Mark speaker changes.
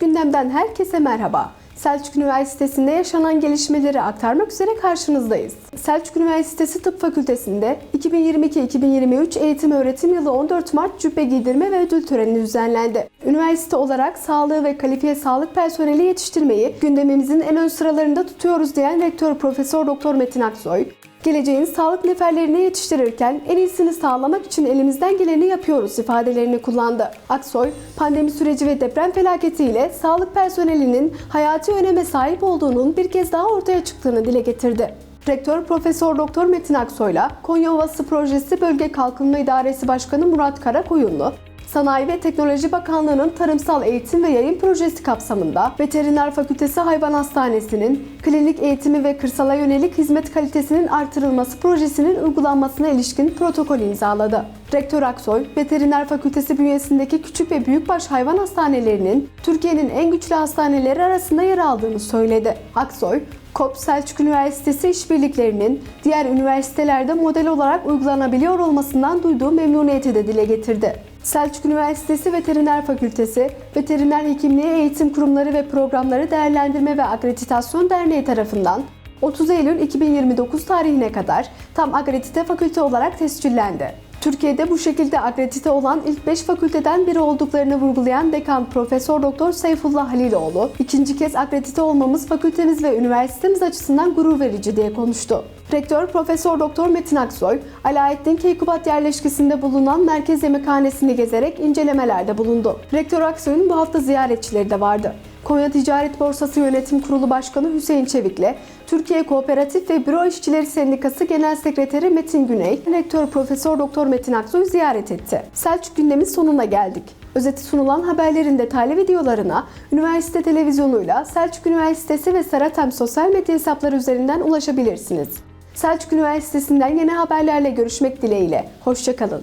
Speaker 1: gündemden herkese merhaba. Selçuk Üniversitesi'nde yaşanan gelişmeleri aktarmak üzere karşınızdayız. Selçuk Üniversitesi Tıp Fakültesi'nde 2022-2023 eğitim öğretim yılı 14 Mart cübbe giydirme ve ödül töreni düzenlendi. Üniversite olarak sağlığı ve kalifiye sağlık personeli yetiştirmeyi gündemimizin en ön sıralarında tutuyoruz diyen Rektör Profesör Doktor Metin Aksoy, Geleceğin sağlık neferlerini yetiştirirken en iyisini sağlamak için elimizden geleni yapıyoruz ifadelerini kullandı. Aksoy, pandemi süreci ve deprem felaketiyle sağlık personelinin hayati öneme sahip olduğunun bir kez daha ortaya çıktığını dile getirdi. Rektör Profesör Doktor Metin Aksoy'la Konya Ovası Projesi Bölge Kalkınma İdaresi Başkanı Murat Karakoyunlu, Sanayi ve Teknoloji Bakanlığı'nın Tarımsal Eğitim ve Yayın Projesi kapsamında Veteriner Fakültesi Hayvan Hastanesi'nin klinik eğitimi ve kırsala yönelik hizmet kalitesinin artırılması projesinin uygulanmasına ilişkin protokol imzaladı. Rektör Aksoy, Veteriner Fakültesi bünyesindeki küçük ve büyükbaş hayvan hastanelerinin Türkiye'nin en güçlü hastaneleri arasında yer aldığını söyledi. Aksoy, KOP Selçuk Üniversitesi işbirliklerinin diğer üniversitelerde model olarak uygulanabiliyor olmasından duyduğu memnuniyeti de dile getirdi. Selçuk Üniversitesi Veteriner Fakültesi, Veteriner Hekimliği Eğitim Kurumları ve Programları Değerlendirme ve Akreditasyon Derneği tarafından 30 Eylül 2029 tarihine kadar tam akredite fakülte olarak tescillendi. Türkiye'de bu şekilde akredite olan ilk 5 fakülteden biri olduklarını vurgulayan Dekan Profesör Doktor Seyfullah Haliloğlu, ikinci kez akredite olmamız fakültemiz ve üniversitemiz açısından gurur verici diye konuştu. Rektör Profesör Doktor Metin Aksoy, Alaaddin Keykubat yerleşkesinde bulunan merkez yemekhanesini gezerek incelemelerde bulundu. Rektör Aksoy'un bu hafta ziyaretçileri de vardı. Konya Ticaret Borsası Yönetim Kurulu Başkanı Hüseyin Çevik'le Türkiye Kooperatif ve Büro İşçileri Sendikası Genel Sekreteri Metin Güney, Rektör Profesör Doktor Metin Aksoy ziyaret etti. Selçuk gündemin sonuna geldik. Özeti sunulan haberlerin detaylı videolarına üniversite televizyonuyla Selçuk Üniversitesi ve Seratem sosyal medya hesapları üzerinden ulaşabilirsiniz. Selçuk Üniversitesi'nden yeni haberlerle görüşmek dileğiyle. Hoşçakalın.